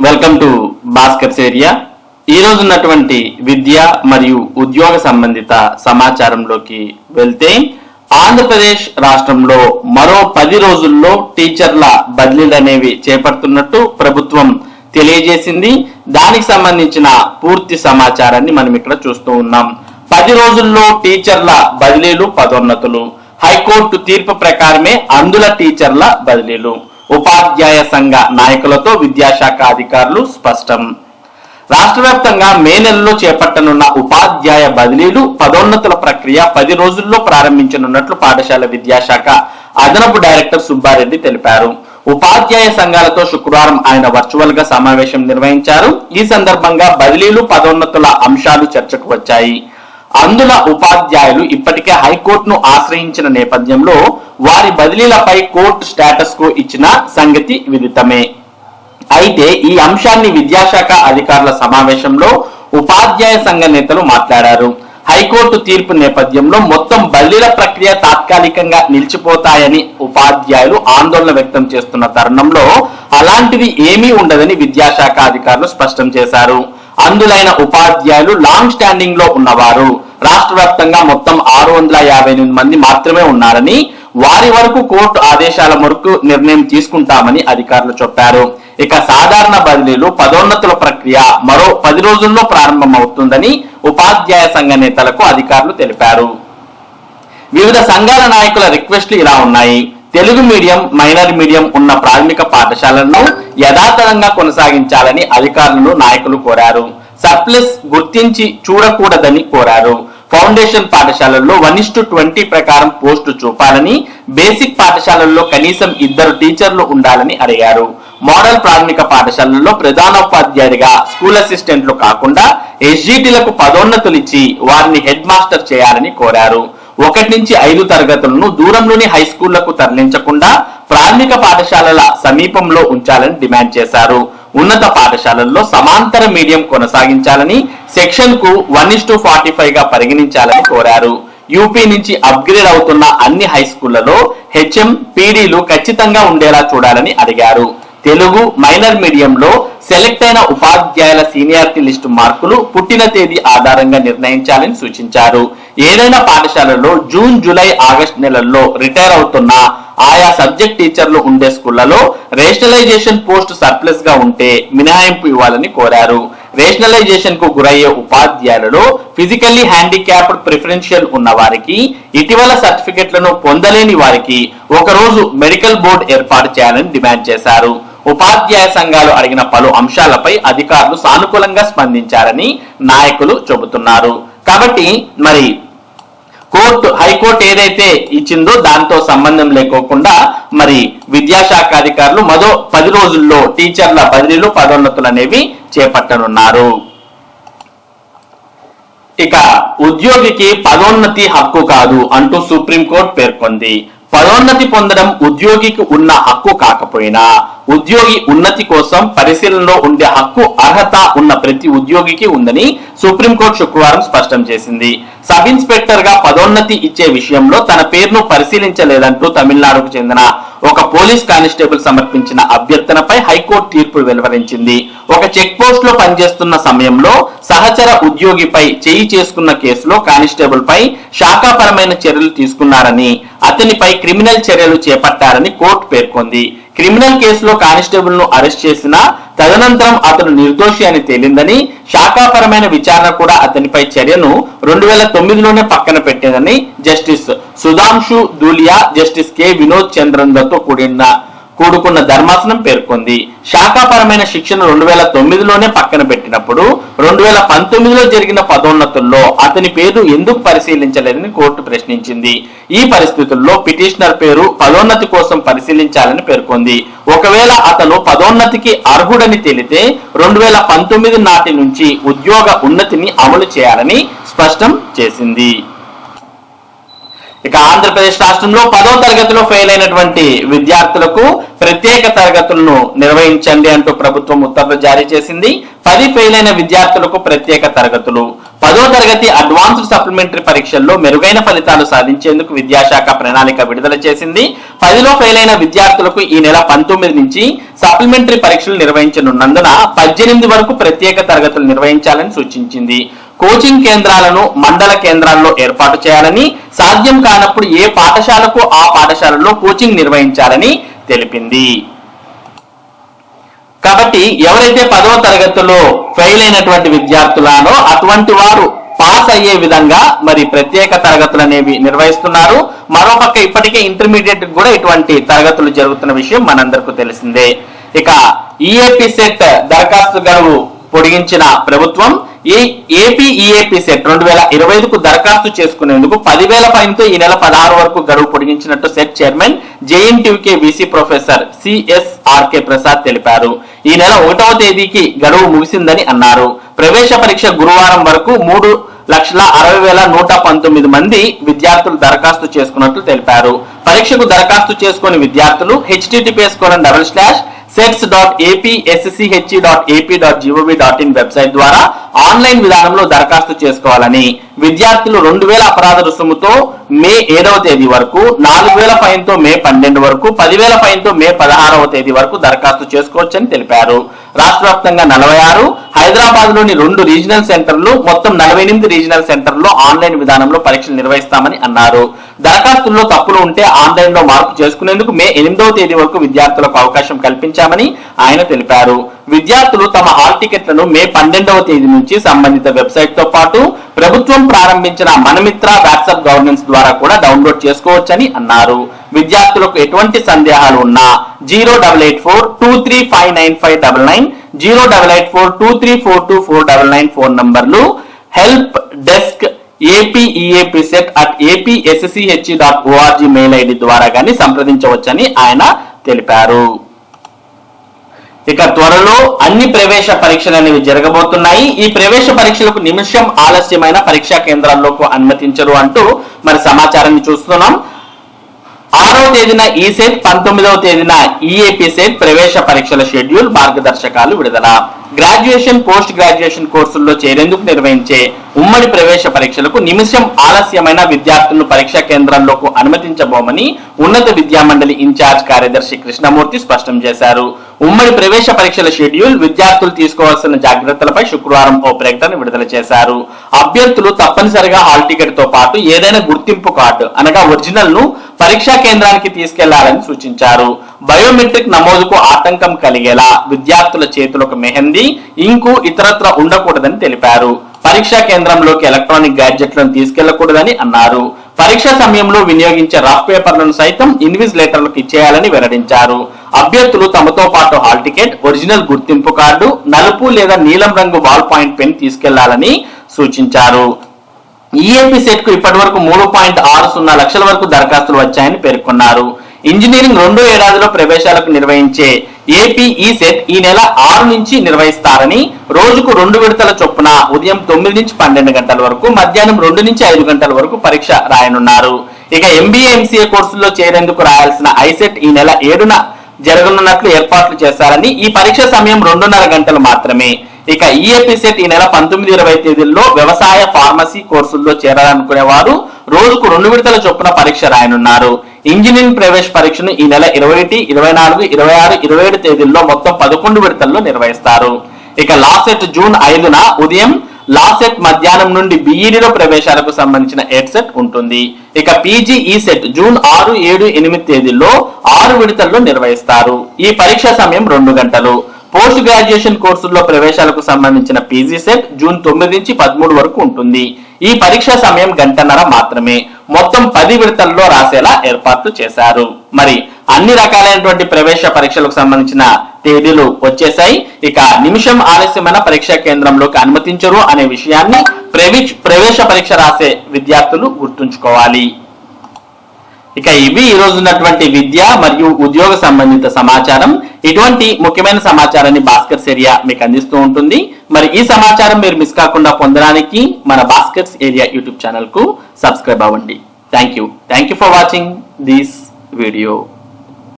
Welcome to Bhaskar's area ఈ రోజు ఉన్నటువంటి విద్య మరియు ఉద్యోగ సంబంధిత సమాచారంలోకి వెళ్తే ఆంధ్రప్రదేశ్ రాష్ట్రంలో మరో పది రోజుల్లో టీచర్ల బదిలీలు అనేవి చేపడుతున్నట్టు ప్రభుత్వం తెలియజేసింది. దానికి సంబంధించిన పూర్తి సమాచారాన్ని మనం ఇక్కడ చూస్తూ ఉన్నాం. పది రోజుల్లో టీచర్ల బదిలీలు పదోన్నతులు. హైకోర్టు తీర్పు ప్రకారమే అందుల టీచర్ల బదిలీలు. ఉపాధ్యాయ సంఘ నాయకులతో విద్యాశాఖ అధికారులు స్పష్టం. రాష్ట్ర వ్యాప్తంగా మే నెలలో చేపట్టనున్న ఉపాధ్యాయ బదిలీలు పదోన్నతుల ప్రక్రియ పది రోజుల్లో ప్రారంభించనున్నట్లు పాఠశాల విద్యాశాఖ అదనపు డైరెక్టర్ సుబ్బారెడ్డి తెలిపారు. ఉపాధ్యాయ సంఘాలతో శుక్రవారం ఆయన వర్చువల్గా సమావేశం నిర్వహించారు. ఈ సందర్భంగా బదిలీలు పదోన్నతుల అంశాలు చర్చకు వచ్చాయి. అందుల ఉపాధ్యాయులు ఇప్పటికే హైకోర్టును ఆశ్రయించిన నేపథ్యంలో వారి బదిలీలపై కోర్టు స్టేటస్కు ఇచ్చిన సంగతి విదితమే. అయితే ఈ అంశాన్ని విద్యాశాఖ అధికారుల సమావేశంలో ఉపాధ్యాయ సంఘ నేతలు మాట్లాడారు. హైకోర్టు తీర్పు నేపథ్యంలో మొత్తం బదిలీల ప్రక్రియ తాత్కాలికంగా నిలిచిపోతాయని ఉపాధ్యాయులు ఆందోళన వ్యక్తం చేస్తున్న తరుణంలో అలాంటిది ఏమీ ఉండదని విద్యాశాఖ అధికారులు స్పష్టం చేశారు. అందులైన ఉపాధ్యాయులు లాంగ్ స్టాండింగ్లో ఉన్నవారు. రాష్ట్ర వ్యాప్తంగా మొత్తం ఆరు వందల యాభై ఎనిమిది మంది మాత్రమే ఉన్నారని వారి వరకు కోర్టు ఆదేశాల మేరకు నిర్ణయం తీసుకుంటామని అధికారులు చెప్పారు. ఇక సాధారణ బదిలీలు పదోన్నతుల ప్రక్రియ మరో పది రోజుల్లో ప్రారంభమవుతుందని ఉపాధ్యాయ సంఘ నేతలకు అధికారులు తెలిపారు. వివిధ సంఘాల నాయకుల రిక్వెస్ట్లు ఇలా ఉన్నాయి. తెలుగు మీడియం మైనర్ మీడియం ఉన్న ప్రాథమిక పాఠశాలలను యథాతథంగా కొనసాగించాలని అధికారులను నాయకులు కోరారు. సర్ప్లస్ గుర్తించి చూడకూడదని కోరారు. ఫౌండేషన్ పాఠశాలల్లో వన్ ఇస్టు ట్వంటీ ప్రకారం పోస్టు చూపాలని బేసిక్ పాఠశాలల్లో కనీసం ఇద్దరు టీచర్లు ఉండాలని అడిగారు. మోడల్ ప్రాథమిక పాఠశాలల్లో ప్రధానోపాధ్యాయుడిగా స్కూల్ అసిస్టెంట్లు కాకుండా ఎస్జిటిలకు పదోన్నతులు ఇచ్చి వారిని హెడ్ మాస్టర్ చేయాలని కోరారు. ఒకటి నుంచి ఐదు తరగతులను దూరంలోని హై స్కూళ్ళకు తరలించకుండా ప్రాథమిక పాఠశాలల సమీపంలో ఉంచాలని డిమాండ్ చేశారు. ఉన్నత పాఠశాలల్లో సమాంతర మీడియం కొనసాగించాలని సెక్షన్కు వన్ ఇస్ టు ఫార్టీ ఫైవ్గా పరిగణించాలని కోరారు. యూపీ నుంచి అప్గ్రేడ్ అవుతున్న అన్ని హై స్కూళ్ళలో హెచ్ఎం పీడీలు ఖచ్చితంగా ఉండేలా చూడాలని అడిగారు. తెలుగు మైనర్ మీడియంలో సెలెక్ట్ అయిన ఉపాధ్యాయుల సీనియారిటీ లిస్టు మార్కులు పుట్టిన తేదీ ఆధారంగా నిర్ణయించాలని సూచించారు. ఏదైనా పాఠశాలలో జూన్ జూలై ఆగస్టు నెలల్లో రిటైర్ అవుతున్న ఆయా సబ్జెక్ట్ టీచర్లు ఉండే స్కూళ్ళలో రేషనలైజేషన్ పోస్ట్ సర్ప్లస్గా ఉంటే మినహాయింపు ఇవ్వాలని కోరారు. రేషనలైజేషన్కు గురయ్యే ఉపాధ్యాయులలో ఫిజికల్లీ హ్యాండిక్యాప్డ్ ప్రిఫరెన్షియల్ ఉన్న వారికి ఇటీవల సర్టిఫికెట్లను పొందలేని వారికి ఒకరోజు మెడికల్ బోర్డు ఏర్పాటు చేయాలని డిమాండ్ చేశారు. ఉపాధ్యాయ సంఘాలు అడిగిన పలు అంశాలపై అధికారులు సానుకూలంగా స్పందించారని నాయకులు చెబుతున్నారు. కాబట్టి మరి కోర్టు హైకోర్టు ఏదైతే ఇచ్చిందో దాంతో సంబంధం లేకోకుండా మరి విద్యాశాఖ అధికారులు మరో పది రోజుల్లో టీచర్ల బదిలీలు పదోన్నతులు అనేవి చేపట్టనున్నారు. ఇక ఉద్యోగికి పదోన్నతి హక్కు కాదు అంటూ సుప్రీంకోర్టు పేర్కొంది. పదోన్నతి పొందడం ఉద్యోగికి ఉన్న హక్కు కాకపోయినా ఉద్యోగి ఉన్నతి కోసం పరిశీలనలో ఉండే హక్కు అర్హత ఉన్న ప్రతి ఉద్యోగికి ఉందని సుప్రీంకోర్టు శుక్రవారం స్పష్టం చేసింది. సబ్ ఇన్స్పెక్టర్గా పదోన్నతి ఇచ్చే విషయంలో తన పేరును పరిశీలించలేదంటూ తమిళనాడుకు చెందిన ఒక పోలీస్ కానిస్టేబుల్ సమర్పించిన అభ్యర్థనపై హైకోర్టు తీర్పు వెలువరించింది. ఒక చెక్ పోస్ట్లో పనిచేస్తున్న సమయంలో సహచర ఉద్యోగిపై చేయి చేసుకున్న కేసులో కానిస్టేబుల్ పై శాఖాపరమైన చర్యలు తీసుకున్నారని అతనిపై క్రిమినల్ చర్యలు చేపట్టారని కోర్టు పేర్కొంది. క్రిమినల్ కేసులో కానిస్టేబుల్ను అరెస్ట్ చేసిన తదనంతరం అతను నిర్దోషి అని తేలిందని శాఖాపరమైన విచారణ కూడా అతనిపై చర్యను రెండు వేల తొమ్మిదిలోనే పక్కన పెట్టిందని justice Sudhanshu Dhulia justice K. Vinod చంద్రన్తో కూడిన కూడుకున్న ధర్మాసనం పేర్కొంది. శాఖాపరమైన శిక్షణ రెండు వేల తొమ్మిదిలోనే పక్కన పెట్టినప్పుడు రెండు వేల పంతొమ్మిదిలో జరిగిన పదోన్నతుల్లో అతని పేరు ఎందుకు పరిశీలించలేదని కోర్టు ప్రశ్నించింది. ఈ పరిస్థితుల్లో పిటిషనర్ పేరు పదోన్నతి కోసం పరిశీలించాలని పేర్కొంది. ఒకవేళ అతను పదోన్నతికి అర్హుడని తెలితే రెండు వేల పంతొమ్మిది నాటి నుంచి ఉద్యోగ ఉన్నతిని అమలు చేయాలని స్పష్టం చేసింది. ఇక ఆంధ్రప్రదేశ్ రాష్ట్రంలో పదో తరగతిలో ఫెయిల్ అయినటువంటి విద్యార్థులకు ప్రత్యేక తరగతులను నిర్వహించండి అంటూ ప్రభుత్వం ఉత్తర్వులు జారీ చేసింది. పది ఫెయిల్ అయిన విద్యార్థులకు ప్రత్యేక తరగతులు. పదో తరగతి అడ్వాన్స్డ్ సప్లిమెంటరీ పరీక్షల్లో మెరుగైన ఫలితాలు సాధించేందుకు విద్యాశాఖ ప్రణాళిక విడుదల చేసింది. పదిలో ఫెయిల్ అయిన విద్యార్థులకు ఈ నెల పంతొమ్మిది నుంచి సప్లిమెంటరీ పరీక్షలు నిర్వహించనున్నందున పద్దెనిమిది వరకు ప్రత్యేక తరగతులు నిర్వహించాలని సూచించింది. కోచింగ్ కేంద్రాలను మండల కేంద్రాల్లో ఏర్పాటు చేయాలని సాధ్యం కానప్పుడు ఏ పాఠశాలకు ఆ పాఠశాలలో కోచింగ్ నిర్వహించాలని తెలిపింది. కాబట్టి ఎవరైతే పదవ తరగతిలో ఫెయిల్ అయినటువంటి విద్యార్థులానో అటువంటి వారు పాస్ అయ్యే విధంగా మరి ప్రత్యేక తరగతులు అనేవి నిర్వహిస్తున్నారు. మరోపక్క ఇప్పటికే ఇంటర్మీడియట్ కూడా ఇటువంటి తరగతులు జరుగుతున్న విషయం మనందరికీ తెలిసిందే. ఇక ఈఏపీ సెట్ దరఖాస్తు గడువు పొడిగించిన ప్రభుత్వం ఈ ఏపీ సెట్ రెండు వేల ఇరవై ఐదుకు దరఖాస్తు చేసుకునేందుకు పదివేల ఫైన్తో ఈ నెల పదహారు వరకు గడువు పొడిగించినట్టు set chairman JNTUK VC professor CSRK Prasad తెలిపారు. ఈ నెల ఒకటవ తేదీకి గడువు ముగిసిందని అన్నారు. ప్రవేశ పరీక్ష గురువారం వరకు మూడు లక్షల అరవై వేల నూట పంతొమ్మిది మంది విద్యార్థులు దరఖాస్తు చేసుకున్నట్లు తెలిపారు. పరీక్షకు దరఖాస్తు చేసుకుని విద్యార్థులు HTTPS colon double slash sets dot AP SCHE dot AP dot GOV dot in website ద్వారా ఆన్లైన్ విధానంలో దరఖాస్తు చేసుకోవాలని విద్యార్థులు రెండు వేల అపరాధ రుసుముతో మే ఏడవ తేదీ వరకు నాలుగు వేల ఫైన్తో మే పన్నెండు వరకు పదివేల ఫైన్తో మే పదహారవ తేదీ వరకు దరఖాస్తు చేసుకోవచ్చని తెలిపారు. రాష్ట్ర వ్యాప్తంగా నలభై ఆరు హైదరాబాద్లోని రెండు రీజనల్ సెంటర్లు మొత్తం నలభై ఎనిమిది రీజనల్ సెంటర్లో ఆన్లైన్ విధానంలో పరీక్షలు నిర్వహిస్తామని అన్నారు. దరఖాస్తుల్లో తప్పులు ఉంటే ఆన్లైన్లో మార్పు చేసుకునేందుకు మే ఎనిమిదవ తేదీ వరకు విద్యార్థులకు అవకాశం కల్పించామని ఆయన తెలిపారు. విద్యార్థులు తమ హాల్ టికెట్లను మే పన్నెండవ తేదీ నుంచి సంబంధిత వెబ్సైట్తో పాటు ప్రభుత్వం ప్రారంభించిన మనమిత్ర వాట్సాప్ గవర్నెన్స్ ద్వారా కూడా డౌన్లోడ్ చేసుకోవచ్చని అన్నారు. విద్యార్థులకు ఎటువంటి సందేహాలు ఉన్నా zero double eight four two three five nine five double nine zero double eight four two three four two four double nine phone నంబర్లు. Help desk APEAP set at APSCHE dot ORG mail ID ద్వారా కానీ సంప్రదించవచ్చని ఆయన తెలిపారు. ఇక త్వరలో అన్ని ప్రవేశ పరీక్షలు అనేవి జరగబోతున్నాయి. ఈ ప్రవేశ పరీక్షలకు నిమిషం ఆలస్యమైన పరీక్షా కేంద్రాల్లోకి అనుమతించరు అంటూ మరి సమాచారాన్ని చూస్తున్నాం. ఆరో తేదీన ఈసెట్ పంతొమ్మిదవ తేదీన ఈఏపీ సెట్ ప్రవేశ పరీక్షల షెడ్యూల్ మార్గదర్శకాలు విడుదల. గ్రాడ్యుయేషన్ పోస్ట్ గ్రాడ్యుయేషన్ కోర్సుల్లో చేరేందుకు నిర్వహించే ఉమ్మడి ప్రవేశ పరీక్షలకు నిమిషం ఆలస్యమైన విద్యార్థులను పరీక్షా కేంద్రాల్లోకి అనుమతించబోమని ఉన్నత విద్యామండలి ఇన్ఛార్జ్ కార్యదర్శి కృష్ణమూర్తి స్పష్టం చేశారు. ఉమ్మడి ప్రవేశ పరీక్షల షెడ్యూల్ విద్యార్థులు తీసుకోవాల్సిన జాగ్రత్తలపై శుక్రవారం ఓ ప్రకటన విడుదల చేశారు. అభ్యర్థులు తప్పనిసరిగా హాల్ టికెట్తో పాటు ఏదైనా గుర్తింపు కార్డు అనగా ఒరిజినల్ను పరీక్షా కేంద్రానికి తీసుకెళ్ళాలని సూచించారు. బయోమెట్రిక్ నమోదుకు ఆటంకం కలిగేలా విద్యార్థుల చేతులకు మెహందీ ఇంకు ఇతరత్ర ఉండకూడదని తెలిపారు. పరీక్షా కేంద్రంలోకి ఎలక్ట్రానిక్ గ్యాడ్జెట్లను తీసుకెళ్ళకూడదని అన్నారు. పరీక్ష సమయంలో వినియోగించే రఫ్ పేపర్లను సైతం ఇన్విజిలేటర్లకు ఇచ్చేయాలని వెల్లడించారు. అభ్యర్థులు తమతో పాటు హాల్ టికెట్ ఒరిజినల్ గుర్తింపు కార్డు నలుపు లేదా నీలం రంగు వాల్ పాయింట్ పెన్ తీసుకెళ్ళాలని సూచించారు. ఈఏపీ సెట్కు ఇప్పటి వరకు మూడు పాయింట్ ఆరు సున్నా లక్షల వరకు దరఖాస్తులు వచ్చాయని పేర్కొన్నారు. ఇంజనీరింగ్ రెండో ఏడాదిలో ప్రవేశాలకు నిర్వహించే ఏపీ ఈ సెట్ ఈ నెల ఆరు నుంచి నిర్వహిస్తారని రోజుకు రెండు విడతల చొప్పున ఉదయం తొమ్మిది నుంచి పన్నెండు గంటల వరకు మధ్యాహ్నం రెండు నుంచి ఐదు గంటల వరకు పరీక్ష రాయనున్నారు. ఇక ఎంబీఏ ఎంసీఏ కోర్సుల్లో చేరేందుకు రాయాల్సిన ఐసెట్ ఈ నెల ఏడున జరగనున్నట్లు ఏర్పాట్లు చేశారని ఈ పరీక్ష సమయం రెండున్నర గంటలు మాత్రమే. ఇక ఈఏపీ సెట్ ఈ నెల పంతొమ్మిది ఇరవై తేదీల్లో వ్యవసాయ ఫార్మసీ కోర్సుల్లో చేరాలనుకునే వారు రోజుకు రెండు విడతల చొప్పున పరీక్ష రాయనున్నారు. ఇంజనీరింగ్ ప్రవేశ పరీక్షను ఈ నెల ఇరవై ఒకటి ఇరవై నాలుగు ఇరవై ఆరు ఇరవై ఏడు తేదీల్లో మొత్తం పదకొండు విడతల్లో నిర్వహిస్తారు. ఇక లాసెట్ జూన్ ఐదున ఉదయం లాసెట్ మధ్యాహ్నం నుండి బీఈడీలో ప్రవేశాలకు సంబంధించిన ఎడ్ సెట్ ఉంటుంది. ఇక పీజీ ఈ సెట్ జూన్ ఆరు ఏడు ఎనిమిది తేదీల్లో ఆరు విడతల్లో నిర్వహిస్తారు. ఈ పరీక్ష సమయం రెండు గంటలు. పోస్ట్ గ్రాడ్యుయేషన్ కోర్సుల్లో ప్రవేశాలకు సంబంధించిన పీజీ సెట్ జూన్ తొమ్మిది నుంచి పదమూడు వరకు ఉంటుంది. ఈ పరీక్ష సమయం గంటన్నర మాత్రమే. మొత్తం పది విడతల్లో రాసేలా ఏర్పాట్లు చేశారు. మరి అన్ని రకాలైనటువంటి ప్రవేశ పరీక్షలకు సంబంధించిన తేదీలు వచ్చేసాయి ఇక నిమిషం ఆలస్యమైన పరీక్షా కేంద్రంలోకి అనుమతించరు అనే విషయాన్ని ప్రవేశ ప్రవేశ పరీక్ష రాసే విద్యార్థులు గుర్తుంచుకోవాలి. ఇక ఇవి ఈ రోజు ఉన్నటువంటి విద్య మరియు ఉద్యోగ సంబంధిత సమాచారం. ఇటువంటి ముఖ్యమైన సమాచారాన్ని భాస్కర్ ఏరియా మీకు అందిస్తూ ఉంటుంది. మరి ఈ సమాచారం మీరు మిస్ కాకుండా పొందడానికి మన భాస్కర్స్ ఏరియా యూట్యూబ్ ఛానల్కు సబ్స్క్రైబ్ అవ్వండి. Thank you thank you for watching this video.